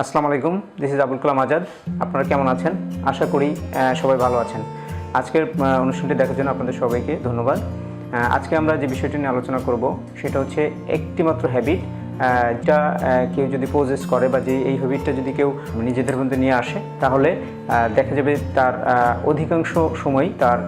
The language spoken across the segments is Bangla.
আসসালামু আলাইকুম দিস ইজ আবুল কালাম আজাদ। আপনারা কেমন আছেন? আশা করি সবাই ভালো আছেন। আজকের অনুষ্ঠানটি দেখার জন্য আপনাদের সবাইকে ধন্যবাদ। আজকে আমরা যে বিষয়টি নিয়ে আলোচনা করব, সেটা হচ্ছে একটিমাত্র হ্যাবিট যা কেউ যদি পোজেস করে বা যে এই হ্যাবিটটা যদি কেউ নিজেদের মধ্যে নিয়ে আসে, তাহলে দেখা যাবে তার অধিকাংশ সময় তার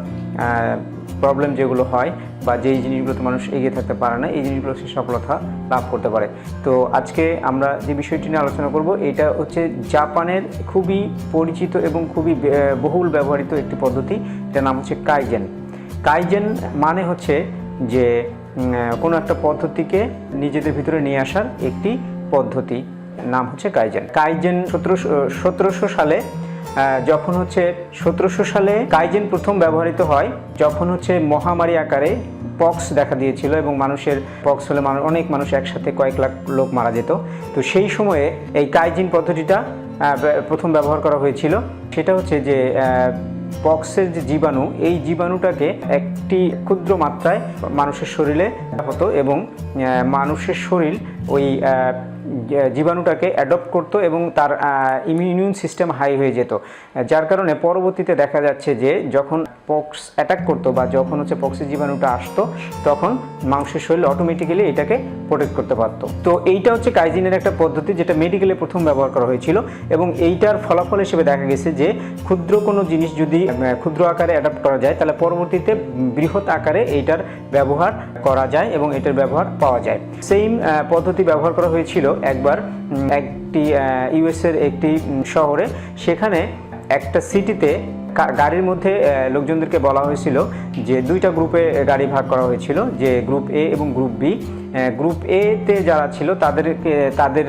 প্রবলেম যেগুলো হয় বা যেই জিনিসগুলোতে মানুষ এগিয়ে থাকতে পারে না, এই জিনিসগুলো সে সফলতা লাভ করতে পারে। তো আজকে আমরা যে বিষয়টি নিয়ে আলোচনা করব, এটা হচ্ছে জাপানের খুবই পরিচিত এবং খুবই বহুল ব্যবহৃত একটি পদ্ধতি এটার নাম হচ্ছে কাইজেন। কাইজেন মানে হচ্ছে যে কোনো একটা পদ্ধতিকে নিজেদের ভিতরে নিয়ে আসার একটি পদ্ধতি, নাম হচ্ছে কাইজেন। কাইজেন সতেরোশো সতেরোশো সালে যখন হচ্ছে সতেরোশো সালে কাইজেন প্রথম ব্যবহৃত হয়, যখন হচ্ছে মহামারী আকারে পক্স দেখা দিয়েছিল এবং মানুষের পক্স হলে মানুষ অনেক মানুষ একসাথে কয়েক লাখ লোক মারা যেত। তো সেই সময়ে এই কাইজিন পদ্ধতিটা প্রথম ব্যবহার করা হয়েছিল। সেটা হচ্ছে যে পক্সের যে জীবাণু, এই জীবাণুটাকে একটি ক্ষুদ্র মাত্রায় মানুষের শরীরে হতো এবং মানুষের শরীর ওই জীবাণুটাকে অ্যাডপ্ট করতো এবং তার ইমিউন সিস্টেম হাই হয়ে যেত। যার কারণে পরবর্তীতে দেখা যাচ্ছে যে যখন পক্স অ্যাটাক করতো বা যখন হচ্ছে পক্সের জীবাণুটা আসতো, তখন মাংসের শরীর অটোমেটিক্যালি এটাকে প্রোটেক্ট করতে পারতো। তো এইটা হচ্ছে কাইজিনের একটা পদ্ধতি যেটা মেডিকেলে প্রথম ব্যবহার করা হয়েছিল এবং এইটার ফলাফল হিসেবে দেখা গেছে যে ক্ষুদ্র কোনো জিনিস যদি ক্ষুদ্র আকারে অ্যাডাপ্ট করা যায়, তাহলে পরবর্তীতে বৃহৎ আকারে এইটার ব্যবহার করা যায় এবং এটার ব্যবহার পাওয়া যায়। সেম পদ্ধতি ব্যবহার করা হয়েছিল একবার একটি ইউএসের একটি শহরে। সেখানে একটা সিটিতে গাড়ির মধ্যে লোকজনদেরকে বলা হয়েছিল যে দুইটা গ্রুপে গাড়ি ভাগ করা হয়েছিল, যে গ্রুপ এ এবং গ্রুপ বি গ্রুপ এ তে যারা ছিল, তাদেরকে, তাদের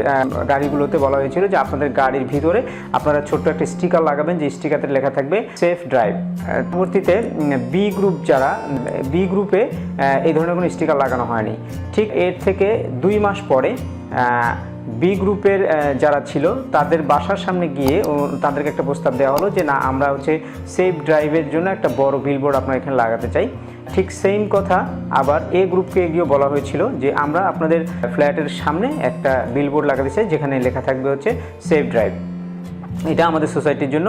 গাড়িগুলোতে বলা হয়েছিল যে আপনাদের গাড়ির ভিতরে আপনারা ছোট্ট একটা স্টিকার লাগাবেন, যে স্টিকারতে লেখা থাকবে সেফ ড্রাইভ পরবর্তীতে বি গ্রুপ যারা বি গ্রুপে এই ধরনের কোনো স্টিকার লাগানো হয়নি। ঠিক এর থেকে দুই মাস পরে বি গ্রুপের যারা ছিল, তাদের বাসার সামনে গিয়ে তাদেরকে একটা প্রস্তাব দেওয়া হলো যে, না, আমরা হচ্ছে সেফ ড্রাইভের জন্য একটা বড় বিলবোর্ড আপনার এখানে লাগাতে চাই। ঠিক সেম কথা আবার এ গ্রুপকে গিয়ে বলা হয়েছিল যে, আমরা আপনাদের ফ্ল্যাটের সামনে একটা বিলবোর্ড লাগাতে চাই, যেখানে লেখা থাকবে হচ্ছে সেফ ড্রাইভ এটা আমাদের সোসাইটির জন্য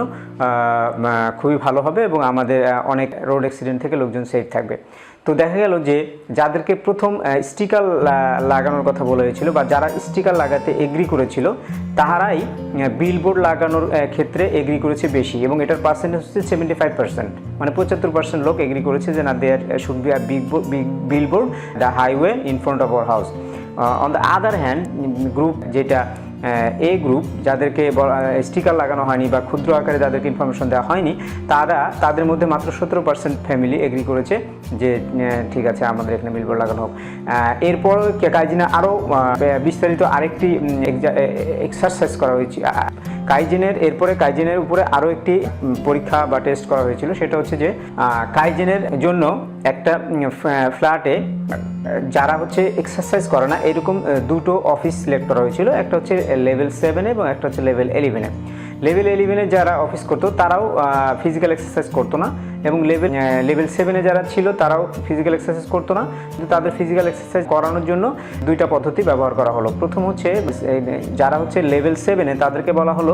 খুবই ভালো হবে এবং আমাদের অনেক রোড অ্যাক্সিডেন্ট থেকে লোকজন সেফ থাকবে। তো দেখা গেল যে যাদেরকে প্রথম স্টিকার লাগানোর কথা বলা হয়েছিল বা যারা স্টিকার লাগাতে এগ্রি করেছিল, তাহারাই বিলবোর্ড লাগানোর ক্ষেত্রে এগ্রি করেছে বেশি এবং এটার পার্সেন্টেজ হচ্ছে সেভেন্টি ফাইভ পার্সেন্ট মানে পঁচাত্তর পার্সেন্ট লোক এগ্রি করেছে যে না there should be a big billboard the highway in front of our house on the other hand group যেটা এ গ্রুপ যাদেরকে স্টিকার লাগানো হয়নি বা ক্ষুদ্র আকারে যাদেরকে ইনফরমেশন দেওয়া হয়নি, তারা, তাদের মধ্যে মাত্র সতেরো পার্সেন্ট ফ্যামিলি এগ্রি করেছে যে ঠিক আছে, আমাদের এখানে বিলবোর্ড লাগানো হোক। এরপর কাজিনা আরও বিস্তারিত আরেকটি এক্সারসাইজ করা হয়েছে। কাইজেনের, এরপরে কাইজেনের উপরে আরও একটি পরীক্ষা বা টেস্ট করা হয়েছিল। সেটা হচ্ছে যে কাইজেনের জন্য একটা ফ্ল্যাটে যারা হচ্ছে এক্সারসাইজ করে না, এরকম দুটো অফিস সিলেক্ট করা হয়েছিল। একটা হচ্ছে লেভেল সেভেনে এবং একটা হচ্ছে লেভেল ইলেভেনে লেভেল ইলেভেনে যারা অফিস করতো, তারাও ফিজিক্যাল এক্সারসাইজ করতো না। এবং লেভেল লেভেল সেভেনে যারা ছিল, তারাও ফিজিক্যাল এক্সারসাইজ করতো না। কিন্তু তাদের ফিজিক্যাল এক্সারসাইজ করানোর জন্য দুইটা পদ্ধতি ব্যবহার করা হলো। প্রথম হচ্ছে যারা হচ্ছে লেভেল সেভেনে তাদেরকে বলা হলো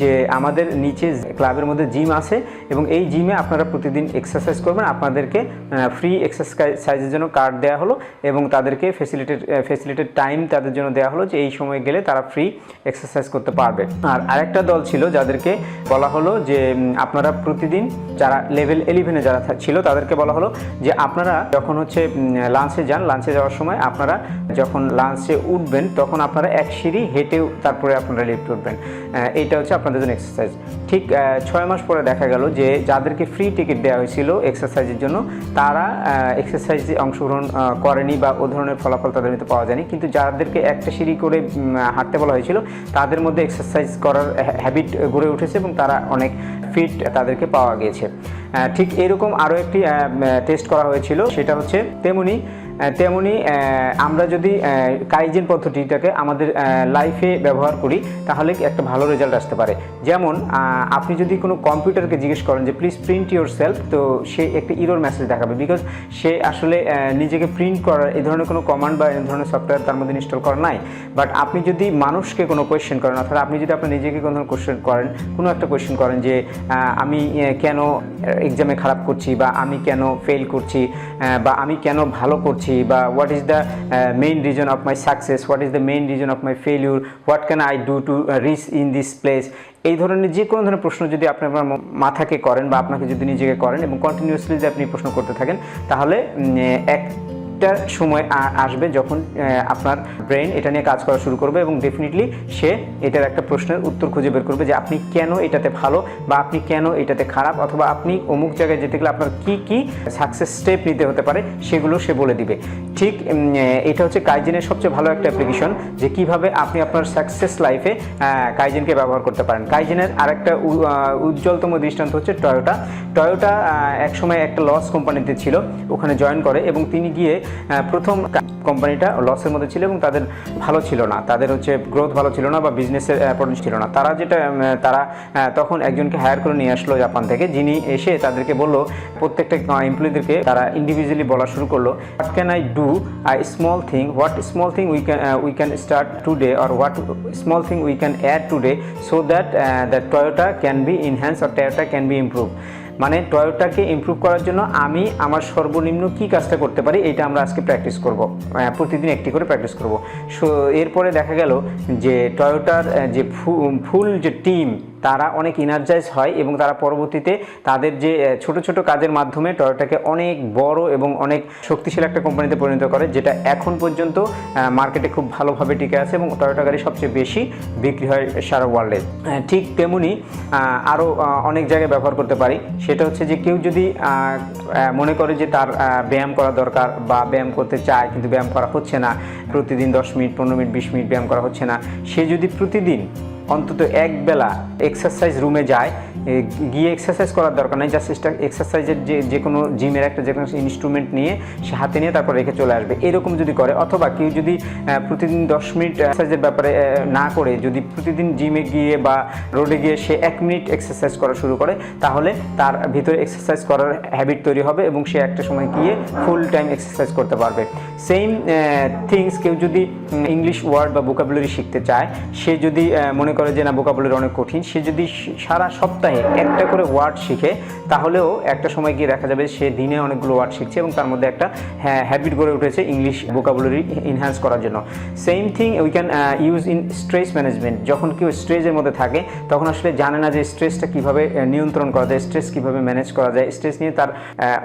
যে, আমাদের নিচে ক্লাবের মধ্যে জিম আছে এবং এই জিমে আপনারা প্রতিদিন এক্সারসাইজ করবেন। আপনাদেরকে ফ্রি এক্সারসাইজের জন্য কার্ড দেওয়া হলো এবং তাদেরকে ফেসিলিটেড ফেসিলিটেড টাইম তাদের জন্য দেওয়া হলো যে, এই সময় গেলে তারা ফ্রি এক্সারসাইজ করতে পারবে। আর আরেকটা দল ছিল, যাদেরকে বলা হলো যে আপনারা প্রতিদিন যারা লেভেল ইলেভেনে যারা ছিল, তাদেরকে বলা হলো যে আপনারা যখন হচ্ছে লাঞ্চে যান লাঞ্চে যাওয়ার সময় আপনারা যখন লাঞ্চে উঠবেন, তখন আপনারা এক সিঁড়ি হেঁটেও তারপরে আপনারা লিফট উঠবেন। এইটা হচ্ছে আপনাদের জন্য এক্সারসাইজ ঠিক ছয় মাস পরে দেখা গেল যে যাদেরকে ফ্রি টিকিট দেওয়া হয়েছিল এক্সারসাইজের জন্য, তারা এক্সারসাইজে অংশগ্রহণ করেনি বা ও ধরনের ফলাফল তাদের মধ্যে পাওয়া যায়নি। কিন্তু যাদেরকে একটা সিঁড়ি করে হাঁটতে বলা হয়েছিল, তাদের মধ্যে এক্সারসাইজ করার, হ্যাবিট গড়ে উঠেছে এবং তারা অনেক ফিট তাদেরকে পাওয়া গিয়েছে। ঠিক এরকম আরও একটি টেস্ট করা হয়েছিল। সেটা হচ্ছে তেমনি তেমনি আমরা যদি কাইজেন পদ্ধতিটাকে আমাদের লাইফে ব্যবহার করি, তাহলে একটা ভালো রেজাল্ট আসতে পারে। যেমন আপনি যদি কোনো কম্পিউটারকে জিজ্ঞেস করেন যে প্লিজ প্রিন্ট ইউর সেলফ তো সে একটা ইরোর মেসেজ দেখাবে। বিকজ সে আসলে নিজেকে প্রিন্ট করার এই ধরনের কোনো কমান্ড বা এই ধরনের সফটওয়্যার তার মধ্যে ইনস্টল করা নাই। বাট আপনি যদি মানুষকে কোনো কোয়েশ্চেন করেন, অর্থাৎ আপনি যদি আপনার নিজেকে কোনো ধরনের কোয়েশ্চেন করেন, কোনো একটা কোয়েশ্চেন করেন যে আমি কেন এক্সামে খারাপ করছি বা আমি কেন ফেল করছি বা আমি কেন ভালো করছি? বা what is the main reason of my success what is the main reason of my failure what can I do to reach in this place এই ধরনের যে কোনো ধরনের প্রশ্ন যদি আপনি আপনার মাথাকে করেন বা আপনাকে যদি নিজেকে করেন এবং কন্টিনিউসলি যদি আপনি প্রশ্ন করতে থাকেন তাহলে উম, একটা সময় আসবে যখন আপনার ব্রেন এটা নিয়ে কাজ করা শুরু করবে এবং ডেফিনেটলি সে এটার একটা প্রশ্নের উত্তর খুঁজে বের করবে যে আপনি কেন এটাতে ভালো বা আপনি কেন এটাতে খারাপ অথবা আপনি অমুক জায়গায় যেতে গেলে আপনার কি কি সাকসেস স্টেপ নিতে হতে পারে সেগুলো সে বলে দিবে। ঠিক এটা হচ্ছে কাইজেনের সবচেয়ে ভালো একটা অ্যাপ্লিকেশন যে কীভাবে আপনি আপনার সাকসেস লাইফে কাইজেনকে ব্যবহার করতে পারেন। কাইজেনের আরেকটা উজ্জ্বলতম দৃষ্টান্ত হচ্ছে টয়োটা টয়োটা একসময় একটা লস কোম্পানিতে ছিল, ওখানে জয়েন করে এবং তিনি গিয়ে প্রথম কোম্পানিটা লসের মধ্যে ছিল এবং তাদের ভালো ছিল না। তাদের হচ্ছে গ্রোথ ভালো ছিল না বা বিজনেসের পটেন্স ছিল না। তারা যেটা তারা তখন একজনকে হায়ার করে নিয়ে আসলো জাপান থেকে। যিনি এসে তাদেরকে বলল, প্রত্যেকটা এমপ্লয়ীদেরকে তারা ইন্ডিভিজুয়ালি বলা শুরু করল what can I do I small thing what small thing we can we can start today or what small thing we can add today so that that Toyota can be enhance or Toyota can be improve মানে টয়োটাকে ইমপ্রুভ করার জন্য আমি আমার সর্বনিম্ন কি কাজটা করতে পারি এটা আমরা আজকে প্র্যাকটিস করব প্রতিদিন একটি করে প্র্যাকটিস করব। সো এরপরে দেখা গেল যে টয়োটার যে ফুল যে টিম তারা অনেক ইনার্জাইজ হয় এবং তারা পরবর্তীতে তাদের যে ছোট ছোট কাজের মাধ্যমে টয়োটাকে অনেক বড় এবং অনেক শক্তিশালী একটা কোম্পানিতে পরিণত করে, যেটা এখন পর্যন্ত মার্কেটে খুব ভালোভাবে টিকে আছে এবং টয়োটা গাড়ি সবচেয়ে বেশি বিক্রি হয় সারা ওয়ার্ল্ডে ঠিক তেমনি আরও অনেক জায়গায় ব্যবহার করতে পারি। সেটা হচ্ছে যে, কেউ যদি মনে করে যে তার ব্যায়াম করা দরকার বা ব্যায়াম করতে চায় কিন্তু ব্যায়াম করা হচ্ছে না, প্রতিদিন দশ মিনিট, পনেরো মিনিট, বিশ মিনিট ব্যায়াম করা হচ্ছে না, সে যদি প্রতিদিন অন্তত এক বেলা এক্সারসাইজ রুমে যায়। গিয়ে এক্সারসাইজ করার দরকার নেই জাস্ট এক্সারসাইজের যে যে কোনো জিমের একটা যে কোনো ইনস্ট্রুমেন্ট নিয়ে সে হাতে নিয়ে তারপর রেখে চলে আসবে। এরকম যদি করে, অথবা কেউ যদি প্রতিদিন দশ মিনিট এক্সারসাইজের ব্যাপারে না করে, যদি প্রতিদিন জিমে গিয়ে বা রোডে গিয়ে সে এক মিনিট এক্সারসাইজ করা শুরু করে, তাহলে তার ভিতরে এক্সারসাইজ করার হ্যাবিট তৈরি হবে এবং সে একটা সময় গিয়ে ফুল টাইম এক্সারসাইজ করতে পারবে। সেম থিংস কেউ যদি ইংলিশ ওয়ার্ড বা ভোকাবুলারি শিখতে চায়, সে যদি মনে করে যে না ভোকাবুলারি অনেক কঠিন, সে যদি সারা সপ্তাহে একটা করে ওয়ার্ড শিখে, তাহলেও একটা সময় গিয়ে দেখা যাবে সে দিনে অনেকগুলো ওয়ার্ড শিখছে এবং তার মধ্যে একটা হ্যাবিট গড়ে উঠেছে ইংলিশ ভোকাবুলারি ইনহ্যান্স করার জন্য। Same thing we can use in stress management যখন কেউ স্ট্রেসের মধ্যে থাকে, তখন আসলে জানে না যে স্ট্রেসটা কীভাবে নিয়ন্ত্রণ করা যায় স্ট্রেস কীভাবে ম্যানেজ করা যায়। স্ট্রেস নিয়ে তার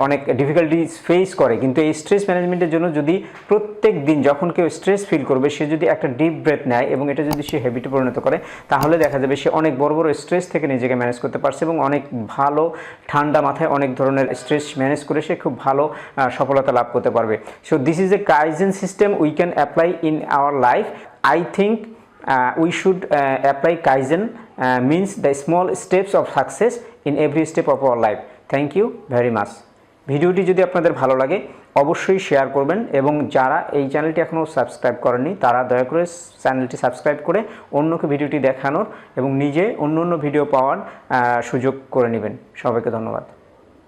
অনেক ডিফিকাল্টিস ফেস করে। কিন্তু এই স্ট্রেস ম্যানেজমেন্টের জন্য যদি প্রত্যেক দিন যখন কেউ স্ট্রেস ফিল করবে, সে যদি একটা ডিপ ব্রেথ নেয় এবং এটা যদি সে হ্যাবিটে পরিণত করে তাহলে দেখা যাবে সে অনেক বড় বড় স্ট্রেস থেকে নিজেকে ম্যানেজ করতে পারছে এবং অনেক ভালো ঠান্ডা মাথায় অনেক ধরনের স্ট্রেস ম্যানেজ করে সে খুব ভালো সফলতা লাভ করতে পারবে। So this is a kaizen system we can apply in our life I think we should apply kaizen means the small steps of success in every step of our life thank you very much ভিডিওটি যদি আপনাদের ভালো লাগে অবশ্যই শেয়ার করবেন এবং যারা এই চ্যানেলটি এখনও সাবস্ক্রাইব করেননি, তারা দয়া করে চ্যানেলটি সাবস্ক্রাইব করে অন্যকে ভিডিওটি দেখানোর এবং নিজে অন্য অন্য ভিডিও পাওয়ার সুযোগ করে নেবেন। সবাইকে ধন্যবাদ।